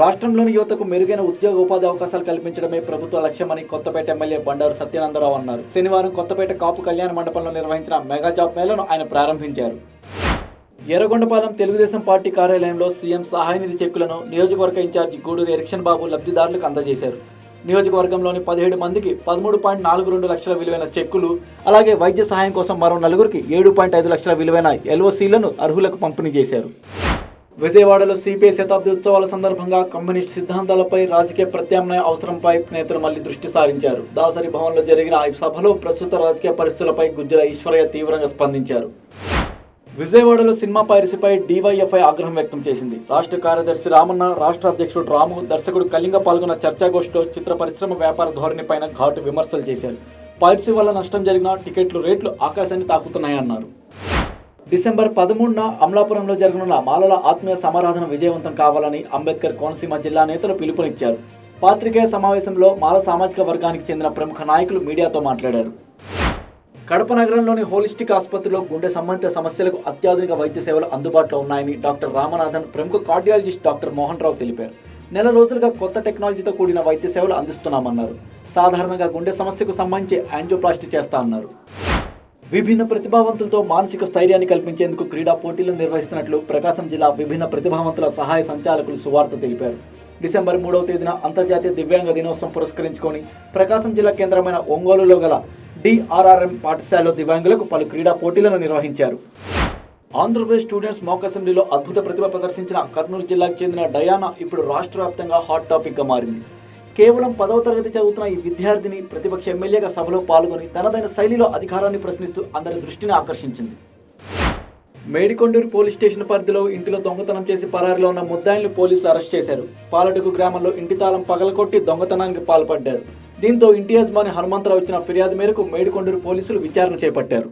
రాష్ట్రంలోని యువతకు మెరుగైన ఉద్యోగ ఉపాధి అవకాశాలు కల్పించడమే ప్రభుత్వ లక్ష్యమని కొత్తపేట ఎమ్మెల్యే బండారు సత్యనందరావు అన్నారు. శనివారం కొత్తపేట కాపు కళ్యాణ మండపంలో నిర్వహించిన మెగా జాబ్ మేళను ఆయన ప్రారంభించారు. ఎర్రగొండపాలెం తెలుగుదేశం పార్టీ కార్యాలయంలో సీఎం సహాయ నిధి చెక్కులను నియోజకవర్గ ఇన్ఛార్జి గూడూరు ఎరిక్షన్ బాబు లబ్ధిదారులకు అందజేశారు. నియోజకవర్గంలోని పదిహేడు మందికి పదమూడు పాయింట్ నాలుగు రెండు లక్షల విలువైన చెక్కులు అలాగే వైద్య సహాయం కోసం మరో నలుగురికి ఏడు పాయింట్ ఐదు లక్షల విలువైన ఎల్ఓసీలను అర్హులకు పంపిణీ చేశారు. విజయవాడలో సిపిఐ శతాబ్ది ఉత్సవాల సందర్భంగా కమ్యూనిస్ట్ సిద్ధాంతాలపై రాజకీయ ప్రత్యామ్నాయ అవసరంపై నేతలు మళ్ళీ దృష్టి సారించారు. దాసరి భవన్లో జరిగిన ఈ సభలో ప్రస్తుత రాజకీయ పరిస్థితులపై గుజ్జల ఈశ్వరయ్య తీవ్రంగా స్పందించారు. విజయవాడలో సినిమా పైరసీపై డివైఎఫ్ఐ ఆగ్రహం వ్యక్తం చేసింది. రాష్ట్ర కార్యదర్శి రామన్న రాష్ట్ర అధ్యక్షుడు రాము దర్శకుడు కళింగ పాల్గొన్న చర్చాగోష్ఠిలో చిత్ర పరిశ్రమ వ్యాపార ధోరణిపైన ఘాటు విమర్శలు చేశారు. పైరసీ వల్ల నష్టం జరిగిన టికెట్లు రేట్లు ఆకాశాన్ని తాకుతున్నాయన్నారు. డిసెంబర్ పదమూడున అమలాపురంలో జరగనున్న మాలల ఆత్మీయ సమారాధన విజయవంతం కావాలని అంబేద్కర్ కోనసీమ జిల్లా నేతలు పిలుపునిచ్చారు. పాత్రికేయ సమావేశంలో మాల సామాజిక వర్గానికి చెందిన ప్రముఖ నాయకులు మీడియాతో మాట్లాడారు. కడప నగరంలోని హోలిస్టిక్ ఆసుపత్రిలో గుండె సంబంధిత సమస్యలకు అత్యాధునిక వైద్య సేవలు అందుబాటులో ఉన్నాయని డాక్టర్ రామనాథన్ ప్రముఖ కార్డియాలజిస్ట్ డాక్టర్ మోహన్ రావు తెలిపారు. నెల రోజులుగా కొత్త టెక్నాలజీతో కూడిన వైద్య సేవలు అందిస్తున్నామన్నారు. సాధారణంగా గుండె సమస్యకు సంబంధించి యాంజోప్లాస్టి చేస్తా అన్నారు. విభిన్న ప్రతిభావంతులతో మానసిక స్థైర్యాన్ని కల్పించేందుకు క్రీడా పోటీలను నిర్వహిస్తున్నట్లు ప్రకాశం జిల్లా విభిన్న ప్రతిభావంతుల సహాయ సంచాలకులు సువార్త తెలిపారు. డిసెంబర్ మూడవ తేదీన అంతర్జాతీయ దివ్యాంగ దినోత్సవం పురస్కరించుకొని ప్రకాశం జిల్లా కేంద్రమైన ఒంగోలులో గల డిఆర్ఆర్ఎం పాఠశాలలో దివ్యాంగులకు పలు క్రీడా పోటీలను నిర్వహించారు. ఆంధ్రప్రదేశ్ స్టూడెంట్స్ మాక్ అసెంబ్లీలో అద్భుత ప్రతిభ ప్రదర్శించిన కర్నూలు జిల్లాకు చెందిన డయానా ఇప్పుడు రాష్ట్ర వ్యాప్తంగా హాట్ టాపిక్గా మారింది. కేవలం పదవ తరగతి చదువుతున్న ఈ విద్యార్థిని ప్రతిపక్ష ఎమ్మెల్యేగా సభలో పాల్గొని తనదైన శైలిలో అధికారాన్ని ప్రశ్నిస్తూ అందరి దృష్టిని ఆకర్షించింది. మేడికొండూరు పోలీస్ స్టేషన్ పరిధిలో ఇంటిలో దొంగతనం చేసి పరారిలో ఉన్న ముద్దాయిల్ని పోలీసులు అరెస్ట్ చేశారు. పాలడుగు గ్రామంలో ఇంటి తాళం పగలకొట్టి దొంగతనానికి పాల్పడ్డారు. దీంతో ఇంటి యజమాని హనుమంతరావు ఇచ్చిన ఫిర్యాదు మేరకు మేడికొండూరు పోలీసులు విచారణ చేపట్టారు.